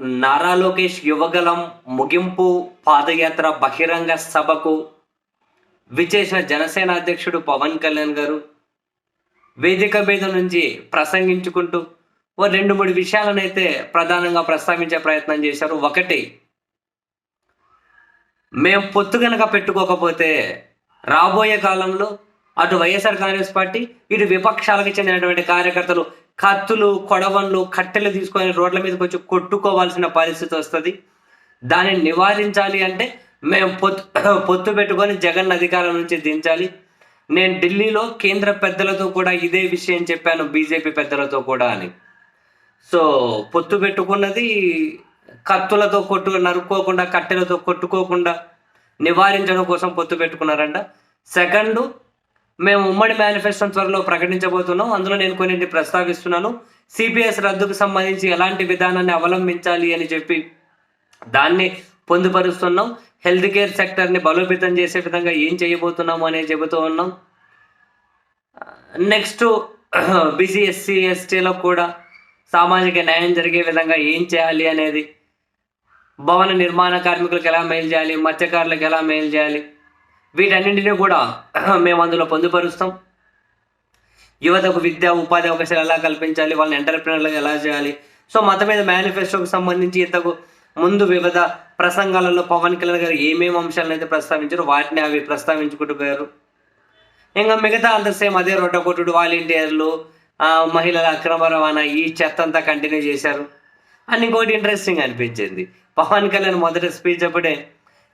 నారా లోకేష్ యువగలం ముగింపు పాదయాత్ర బహిరంగ సభకు విచేసిన జనసేన అధ్యక్షుడు పవన్ కళ్యాణ్ గారు వేదిక మీద నుంచి ప్రసంగించుకుంటూ ఓ రెండు మూడు విషయాలనైతే ప్రధానంగా ప్రస్తావించే ప్రయత్నం చేశారు. ఒకటి మేము పొత్తు కనుక పెట్టుకోకపోతే రాబోయే కాలంలో అటు వైఎస్ఆర్ కాంగ్రెస్ పార్టీ ఇటు విపక్షాలకు చెందినటువంటి కార్యకర్తలు కత్తులు కొడవన్లు కట్టెలు తీసుకొని రోడ్ల మీదకి వచ్చి కొట్టుకోవాల్సిన పరిస్థితి వస్తుంది. దాన్ని నివారించాలి అంటే మేము పొత్తు పొత్తు పెట్టుకొని జగన్ అధికారం నుంచి దించాలి. నేను ఢిల్లీలో కేంద్ర పెద్దలతో కూడా ఇదే విషయం చెప్పాను బీజేపీ పెద్దలతో కూడా అని. సో పొత్తు పెట్టుకున్నది కత్తులతో కొట్టు నరుక్కోకుండా కట్టెలతో కొట్టుకోకుండా నివారించడం కోసం పొత్తు పెట్టుకున్నారంట. సెకండ్ మేము ఉమ్మడి మేనిఫెస్టో త్వరలో ప్రకటించబోతున్నాం. అందులో నేను కొన్ని ప్రస్తావిస్తున్నాను. సిపిఎస్ రద్దుకు సంబంధించి ఎలాంటి విధానాన్ని అవలంబించాలి అని చెప్పి దాన్ని పొందుపరుస్తున్నాం. హెల్త్ కేర్ సెక్టర్ని బలోపేతం చేసే విధంగా ఏం చేయబోతున్నాము అనేది చెబుతూ ఉన్నాం. నెక్స్ట్ బీసీ ఎస్సీ ఎస్టీలో కూడా సామాజిక న్యాయం జరిగే విధంగా ఏం చేయాలి అనేది భవన నిర్మాణ కార్మికులకు ఎలా మేలు చేయాలి మత్స్యకారులకు ఎలా మేలు చేయాలి వీటన్నింటినీ కూడా మేము అందులో పొందుపరుస్తాం. యువతకు విద్య ఉపాధి అవకాశాలు ఎలా కల్పించాలి వాళ్ళని ఎంటర్ప్రినర్లుగా ఎలా చేయాలి? సో మత మీద మేనిఫెస్టోకి సంబంధించి ఇంతకు ముందు వివిధ ప్రసంగాలలో పవన్ కళ్యాణ్ గారు ఏమేమి అంశాలను అయితే ప్రస్తావించారో వాటిని అవి ప్రస్తావించుకుంటూ పోయారు. ఇంకా మిగతా అంత సేమ్ అదే రొట్టకొట్టుడు వాలంటీర్లు మహిళల అక్రమ రవాణా ఈ చెత్త అంతా కంటిన్యూ చేశారు. అని ఇంకోటి ఇంట్రెస్టింగ్ అనిపించింది. పవన్ కళ్యాణ్ మొదటి స్పీచ్ అప్పుడే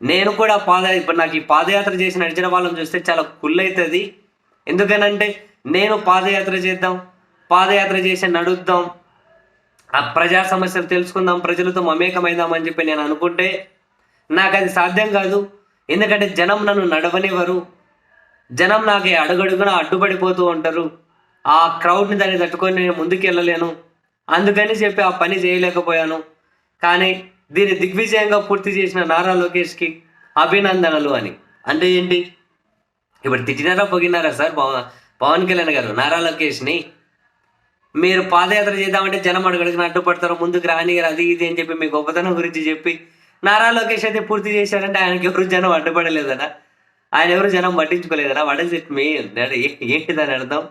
నేను కూడా పాద ఇప్పుడు నాకు ఈ పాదయాత్ర చేసి నడిచిన వాళ్ళని చూస్తే చాలా కుళ్ళైతుంది. ఎందుకనంటే నేను పాదయాత్ర చేద్దాం పాదయాత్ర చేసి నడుద్దాం. ఆ ప్రజా సమస్యలు తెలుసుకుందాం ప్రజలతో మమేకమైందాం అని చెప్పి నేను అనుకుంటే నాకు అది సాధ్యం కాదు. ఎందుకంటే జనం నన్ను నడవనివ్వరు. జనం నాకు అడుగడుగున అడ్డుపడిపోతూ ఉంటారు. ఆ క్రౌడ్ని దాన్ని తట్టుకొని నేను ముందుకు వెళ్ళలేను అందుకని చెప్పి ఆ పని చేయలేకపోయాను. కానీ దీన్ని దిగ్విజయంగా పూర్తి చేసిన నారా లోకేష్కి అభినందనలు అని. అంటే ఏంటి? ఇప్పుడు తిట్టినారా పొగినారా సార్? పవన్ పవన్ కళ్యాణ్ గారు నారా లోకేష్ని మీరు పాదయాత్ర చేద్దామంటే జనం అడుగడుగున అడ్డుపడతారు ముందుకు రానిగారు అది ఇది అని చెప్పి మీ గొప్పతనం గురించి చెప్పి నారా లోకేష్ అయితే పూర్తి చేశారంటే ఆయనకి ఎవరు జనం అడ్డుపడలేదనా ఆయన ఎవరు జనం పట్టించుకోలేదనా? వాట్ ఇస్ ఇట్ మీ ఏంటి దాని అర్థం?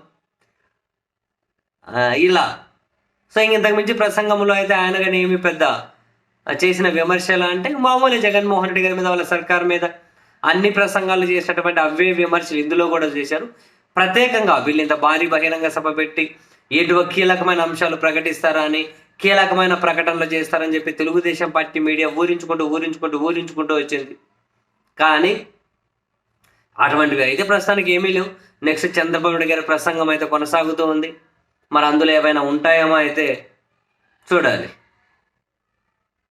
ఇలా. సో ఇంక ఇంతకు మించి ప్రసంగంలో అయితే ఆయన కానీ ఏమి పెద్ద చేసిన విమర్శలు అంటే మామూలు జగన్మోహన్ రెడ్డి గారి మీద వాళ్ళ సర్కార్ మీద అన్ని ప్రసంగాలు చేసినటువంటి అవే విమర్శలు ఇందులో కూడా చేశారు. ప్రత్యేకంగా వీళ్ళు ఇంత భారీ బహిరంగ సభ పెట్టి ఎటువ కీలకమైన అంశాలు ప్రకటిస్తారా అని కీలకమైన ప్రకటనలు చేస్తారని చెప్పి తెలుగుదేశం పార్టీ మీడియా ఊరించుకుంటూ ఊరించుకుంటూ ఊరించుకుంటూ వచ్చింది. కానీ అటువంటివి అయితే ప్రస్తుతానికి ఏమీ లేవు. నెక్స్ట్ చంద్రబాబు నాయుడు గారి ప్రసంగం అయితే కొనసాగుతూ ఉంది. మరి అందులో ఏమైనా ఉంటాయేమో అయితే చూడాలి.